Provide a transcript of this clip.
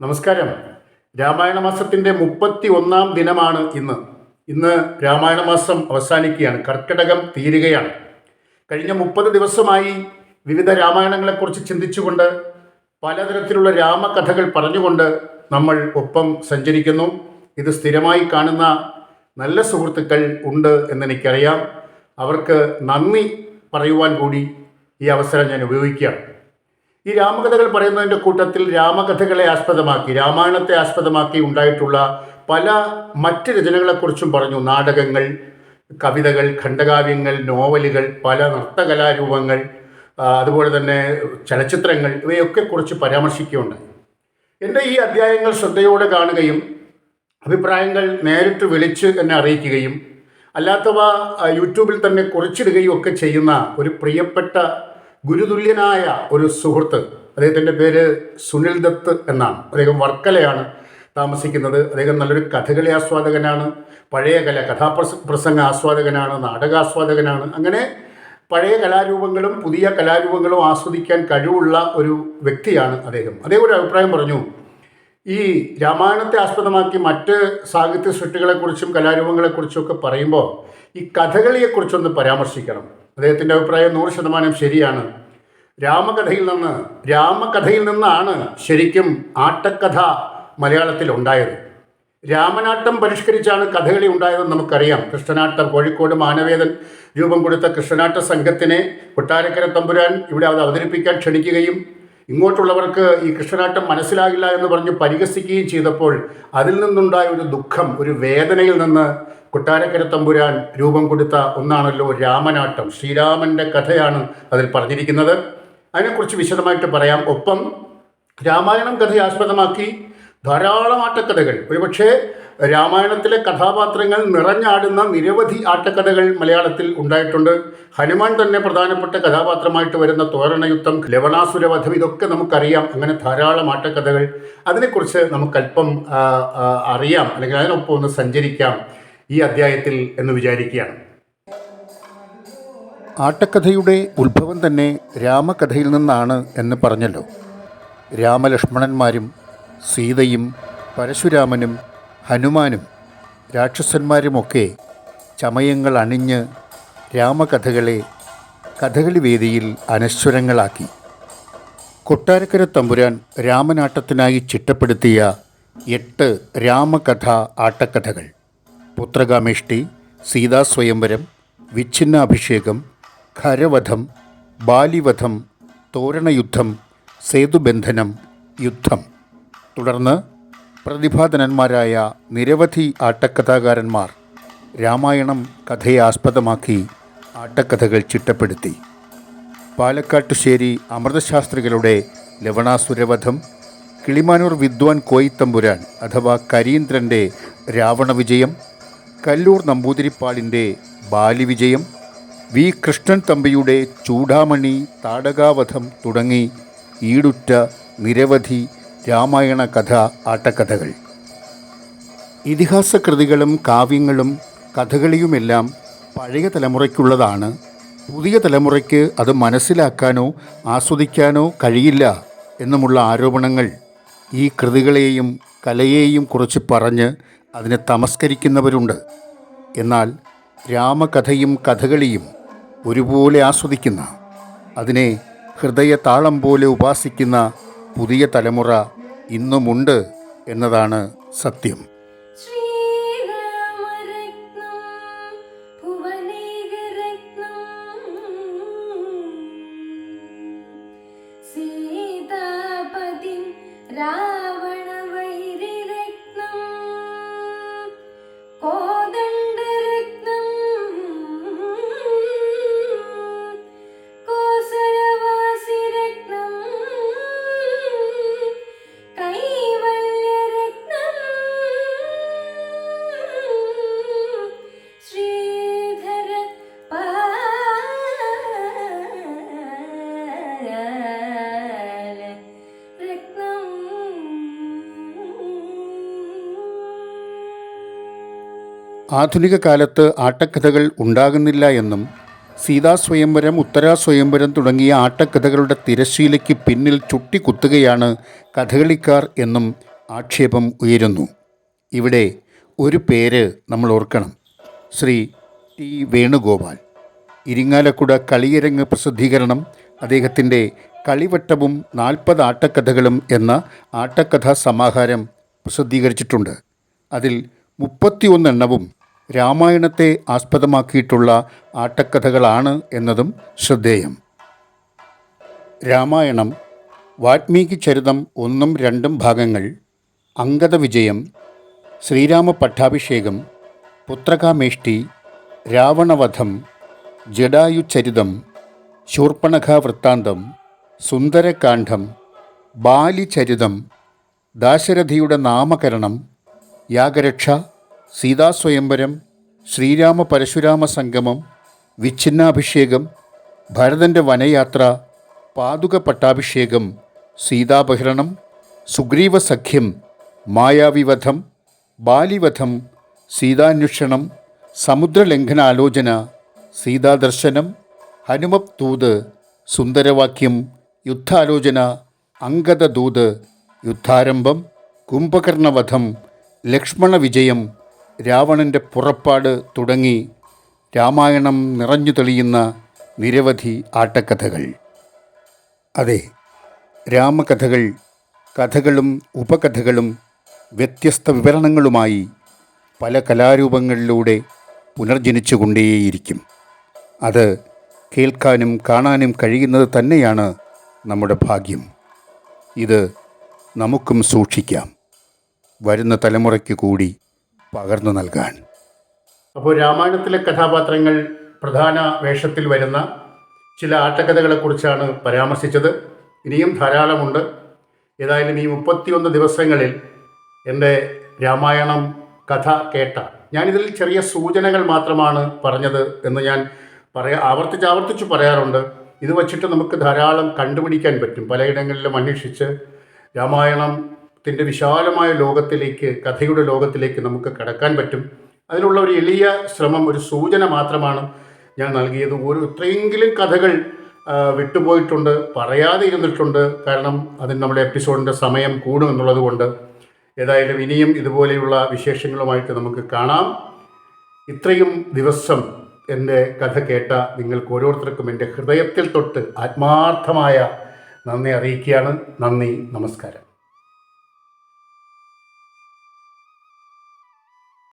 നമസ്കാരം. രാമായണ മാസത്തിന്റെ മുപ്പത്തി ഒന്നാം ദിനമാണ് ഇന്ന്. ഇന്ന് രാമായണ മാസം അവസാനിക്കുകയാണ്. കർക്കിടകം തീരുകയാണ്. കഴിഞ്ഞ മുപ്പത് ദിവസമായി വിവിധ രാമായണങ്ങളെക്കുറിച്ച് ചിന്തിച്ചുകൊണ്ട് പലതരത്തിലുള്ള രാമകഥകൾ പറഞ്ഞുകൊണ്ട് നമ്മൾ ഒപ്പം സഞ്ചരിക്കുന്നു. ഇത് സ്ഥിരമായി കാണുന്ന നല്ല സുഹൃത്തുക്കൾ ഉണ്ട് എന്നെനിക്കറിയാം. അവർക്ക് നന്ദി പറയുവാൻ കൂടി ഈ അവസരം ഞാൻ ഉപയോഗിക്കുകയാണ്. ഈ രാമകഥകൾ പറയുന്നതിന്റെ കൂട്ടത്തിൽ രാമകഥകളെ ആസ്പദമാക്കി രാമായണത്തെ ആസ്പദമാക്കി ഉണ്ടായിട്ടുള്ള പല മറ്റ് രചനകളെക്കുറിച്ചും പറഞ്ഞു. നാടകങ്ങൾ കവിതകൾ ഖണ്ഡകാവ്യങ്ങൾ നോവലുകൾ പല നൃത്തകലാരൂപങ്ങൾ അതുപോലെ തന്നെ ചലച്ചിത്രങ്ങൾ ഇവയൊക്കെ കുറിച്ച് പരാമർശിക്കുകയുണ്ടായി. എന്റെ ഈ അധ്യായങ്ങൾ ശ്രദ്ധയോടെ കാണുകയും അഭിപ്രായങ്ങൾ നേരിട്ട് വിളിച്ച് എന്നെ അറിയിക്കുകയും അല്ലാത്തവ യൂട്യൂബിൽ തന്നെ കുറിച്ചിടുകയും ഒക്കെ ചെയ്യുന്ന ഒരു പ്രിയപ്പെട്ട ഗുരുതുല്യനായ ഒരു സുഹൃത്ത് അദ്ദേഹത്തിന്റെ പേര് സുനിൽ ദത്ത് എന്നാണ്. അദ്ദേഹം വർക്കലയാണ് താമസിക്കുന്നത്. അദ്ദേഹം നല്ലൊരു കഥകളി ആസ്വാദകനാണ് പഴയ കല കഥാപ്രസ പ്രസംഗ ആസ്വാദകനാണ് നാടകാസ്വാദകനാണ്. അങ്ങനെ പഴയ കലാരൂപങ്ങളും പുതിയ കലാരൂപങ്ങളും ആസ്വദിക്കാൻ കഴിവുള്ള ഒരു വ്യക്തിയാണ് അദ്ദേഹം. അദ്ദേഹം ഒരു അഭിപ്രായം പറഞ്ഞു ഈ രാമായണത്തെ ആസ്പദമാക്കി മറ്റ് സാഹിത്യ സൃഷ്ടികളെക്കുറിച്ചും കലാരൂപങ്ങളെക്കുറിച്ചും ഒക്കെ പറയുമ്പോൾ ഈ കഥകളിയെക്കുറിച്ചൊന്ന് പരാമർശിക്കണം. അദ്ദേഹത്തിന്റെ അഭിപ്രായം നൂറ് ശതമാനം ശരിയാണ്. രാമകഥയിൽ നിന്ന് രാമകഥയിൽ നിന്നാണ് ശരിക്കും ആട്ടക്കഥ മലയാളത്തിൽ ഉണ്ടായത്. രാമനാട്ടം പരിഷ്കരിച്ചാണ് കഥകളി ഉണ്ടായതെന്ന് നമുക്കറിയാം. കൃഷ്ണനാട്ടം കോഴിക്കോട് മാനവേദൻ രൂപം കൊടുത്ത കൃഷ്ണനാട്ട സംഘത്തിനെ കൊട്ടാരക്കര തമ്പുരാൻ ഇവിടെ അത് അവതരിപ്പിക്കാൻ ക്ഷണിക്കുകയും ഇങ്ങോട്ടുള്ളവർക്ക് ഈ കൃഷ്ണനാട്ടം മനസ്സിലാകില്ല എന്ന് പറഞ്ഞ് പരിഹസിക്കുകയും ചെയ്തപ്പോൾ അതിൽ നിന്നുണ്ടായ ഒരു ദുഃഖം ഒരു വേദനയിൽ നിന്ന് കൊട്ടാരക്കര തമ്പുരാൻ രൂപം കൊടുത്ത ഒന്നാണല്ലോ രാമനാട്ടം. ശ്രീരാമന്റെ കഥയാണ് അതിൽ പറഞ്ഞിരിക്കുന്നത്. അതിനെക്കുറിച്ച് വിശദമായിട്ട് പറയാം. ഒപ്പം രാമായണം കഥയെ ആസ്പദമാക്കി ധാരാളം ആട്ടക്കഥകൾ. ഒരുപക്ഷെ രാമായണത്തിലെ കഥാപാത്രങ്ങൾ നിറഞ്ഞാടുന്ന നിരവധി ആട്ടക്കഥകൾ മലയാളത്തിൽ ഉണ്ടായിട്ടുണ്ട്. ഹനുമാൻ തന്നെ പ്രധാനപ്പെട്ട കഥാപാത്രമായിട്ട് വരുന്ന തോരണയുദ്ധം ലവണാസുരവധം ഇതൊക്കെ നമുക്കറിയാം. അങ്ങനെ ധാരാളം ആട്ടക്കഥകൾ. അതിനെക്കുറിച്ച് നമുക്കല്പം അറിയാം. അല്ലെങ്കിൽ അതിനൊപ്പം ഒന്ന് സഞ്ചരിക്കാം. ഈ അധ്യായത്തിൽ എന്ന് വിചാരിക്കുകയാണ്. ആട്ടക്കഥയുടെ ഉത്ഭവം തന്നെ രാമകഥയിൽ നിന്നാണ് എന്ന് പറഞ്ഞല്ലോ. രാമലക്ഷ്മണന്മാരും സീതയും പരശുരാമനും ഹനുമാനും രാക്ഷസന്മാരുമൊക്കെ ചമയങ്ങൾ അണിഞ്ഞ് രാമകഥകളെ കഥകളി വേദിയിൽ അനശ്വരങ്ങളാക്കി. കൊട്ടാരക്കര തമ്പുരാൻ രാമനാട്ടത്തിനായി ചിട്ടപ്പെടുത്തിയ എട്ട് രാമകഥ ആട്ടക്കഥകൾ. പുത്രകാമേഷ്ടി സീതാസ്വയംവരം വിച്ഛിന്നാഭിഷേകം ഖരവധം ബാലിവധം തോരണയുദ്ധം സേതുബന്ധനം യുദ്ധം. തുടർന്ന് പ്രതിഭാധനന്മാരായ നിരവധി ആട്ടക്കഥാകാരന്മാർ രാമായണം കഥയെ ആസ്പദമാക്കി ആട്ടക്കഥകൾ ചിട്ടപ്പെടുത്തി. പാലക്കാട്ടുശ്ശേരി അമൃതശാസ്ത്രികളുടെ ലവണാസുരവധം കിളിമാനൂർ വിദ്വാൻ കോയിത്തമ്പുരാൻ അഥവാ കരീന്ദ്രന്റെ രാവണവിജയം കല്ലൂർ നമ്പൂതിരിപ്പാടിന്റെ ബാലിവിജയം വി. കൃഷ്ണൻ തമ്പിയുടെ ചൂടാമണി താടകാവധം തുടങ്ങി ഈടുറ്റ നിരവധി രാമായണ കഥ ആട്ടക്കഥകൾ. ഇതിഹാസ കൃതികളും കാവ്യങ്ങളും കഥകളിയുമെല്ലാം പഴയ തലമുറയ്ക്കുള്ളതാണ്. പുതിയ തലമുറയ്ക്ക് അത് മനസ്സിലാക്കാനോ ആസ്വദിക്കാനോ കഴിയില്ല എന്നുമുള്ള ആരോപണങ്ങൾ ഈ കൃതികളെയും കലയെയും കുറിച്ച് പറഞ്ഞ് അതിനെ തമസ്കരിക്കുന്നവരുണ്ട്. എന്നാൽ രാമകഥയും കഥകളിയും ഒരുപോലെ ആസ്വദിക്കുന്ന അതിനെ ഹൃദയ താളം പോലെ ഉപാസിക്കുന്ന പുതിയ തലമുറ ഇന്നുമുണ്ട് എന്നതാണ് സത്യം. ശ്രീരാമരത്നം ആധുനിക കാലത്ത് ആട്ടക്കഥകൾ ഉണ്ടാകുന്നില്ല എന്നും സീതാസ്വയംവരം ഉത്തരാസ്വയംവരം തുടങ്ങിയ ആട്ടക്കഥകളുടെ തിരശ്ശീലയ്ക്ക് പിന്നിൽ ചുട്ടിക്കുത്തുകയാണ് കഥകളിക്കാർ എന്നും ആക്ഷേപം ഉയരുന്നു. ഇവിടെ ഒരു പേര് നമ്മൾ ഓർക്കണം. ശ്രീ ടി വേണുഗോപാൽ. ഇരിങ്ങാലക്കുട കളിയരങ്ങ് പ്രസിദ്ധീകരണം അദ്ദേഹത്തിന്റെ കളിവട്ടവും നാൽപ്പത് ആട്ടക്കഥകളും എന്ന ആട്ടക്കഥാ സമാഹാരം പ്രസിദ്ധീകരിച്ചിട്ടുണ്ട്. അതിൽ മുപ്പത്തിയൊന്നെണ്ണവും രാമായണത്തെ ആസ്പദമാക്കിയിട്ടുള്ള ആട്ടക്കഥകളാണ് എന്നതും ശ്രദ്ധേയം. രാമായണം വാൽമീകി ചരിതം ഒന്നും രണ്ടും ഭാഗങ്ങൾ അങ്കത വിജയം ശ്രീരാമ പട്ടാഭിഷേകം പുത്രകാമേഷ്ടി രാവണവധം ജഡായു ചരിതം ശൂർപ്പണഖ വൃത്താന്തം സുന്ദരകാന്ഡം ബാലിചരിതം ദാശരഥിയുടെ നാമകരണം യാഗരക്ഷ സീതാസ്വയംവരം ശ്രീരാമ പരശുരാമ സംഗമം വിച്ഛിന്നാഭിഷേകം ഭരതന്റെ വനയാത്ര പാതുക പട്ടാഭിഷേകം സീതാപഹരണം സുഗ്രീവ സഖ്യം മായാവിവധം ബാലിവധം സീതാന്വേഷണം സമുദ്രലംഘനാലോചന സീതാദർശനം ഹനുമത് ദൂത് സുന്ദരവാക്യം യുദ്ധാലോചന അംഗതദൂത് യുദ്ധാരംഭം കുംഭകർണവധം ലക്ഷ്മണ വിജയം രാവണന്റെ പുറപ്പാട് തുടങ്ങി രാമായണം നിറഞ്ഞു തെളിയുന്ന നിരവധി ആട്ടക്കഥകൾ. അതെ രാമകഥകൾ കഥകളും ഉപകഥകളും വ്യത്യസ്ത വിവരണങ്ങളുമായി പല കലാരൂപങ്ങളിലൂടെ പുനർജനിച്ചുകൊണ്ടേയിരിക്കും. അത് കേൾക്കാനും കാണാനും കഴിയുന്നത് തന്നെയാണ് നമ്മുടെ ഭാഗ്യം. ഇത് നമുക്കും സൂക്ഷിക്കാം. വരുന്ന തലമുറയ്ക്ക് കൂടി പകർന്നു നൽകാൻ. അപ്പോൾ രാമായണത്തിലെ കഥാപാത്രങ്ങൾ പ്രധാന വേഷത്തിൽ വരുന്ന ചില ആട്ടക്കഥകളെക്കുറിച്ചാണ് പരാമർശിച്ചത്. ഇനിയും ധാരാളമുണ്ട്. ഏതായാലും ഈ മുപ്പത്തിയൊന്ന് ദിവസങ്ങളിൽ എന്റെ രാമായണം കഥ കേട്ട ഞാനിതിൽ ചെറിയ സൂചനകൾ മാത്രമാണ് പറഞ്ഞത് എന്ന് ഞാൻ പറയാ ആവർത്തിച്ച് ആവർത്തിച്ച് പറയാറുണ്ട്. ഇത് വച്ചിട്ട് നമുക്ക് ധാരാളം കണ്ടുപിടിക്കാൻ പറ്റും. പലയിടങ്ങളിലും അന്വേഷിച്ച് രാമായണത്തിന്റെ വിശാലമായ ലോകത്തിലേക്ക് കഥയുടെ ലോകത്തിലേക്ക് നമുക്ക് കടക്കാൻ പറ്റും. അതിനുള്ള ഒരു എളിയ ശ്രമം ഒരു സൂചന മാത്രമാണ് ഞാൻ നൽകിയത്. ഒരു ഇത്രയെങ്കിലും കഥകൾ വിട്ടുപോയിട്ടുണ്ട് പറയാതെ ഇരുന്നിട്ടുണ്ട്. കാരണം അതിന് നമ്മുടെ എപ്പിസോഡിന്റെ സമയം കൂടുമെന്നുള്ളത് കൊണ്ട് ഏതായാലും ഇനിയും ഇതുപോലെയുള്ള വിശേഷങ്ങളുമായിട്ട് നമുക്ക് കാണാം. ഇത്രയും ദിവസം എന്റെ കഥ കേട്ട നിങ്ങൾക്ക് ഓരോരുത്തർക്കും എന്റെ ഹൃദയത്തിൽ തൊട്ട് ആത്മാർത്ഥമായ നന്ദി അറിയിക്കുകയാണ്. നന്ദി നമസ്കാരം.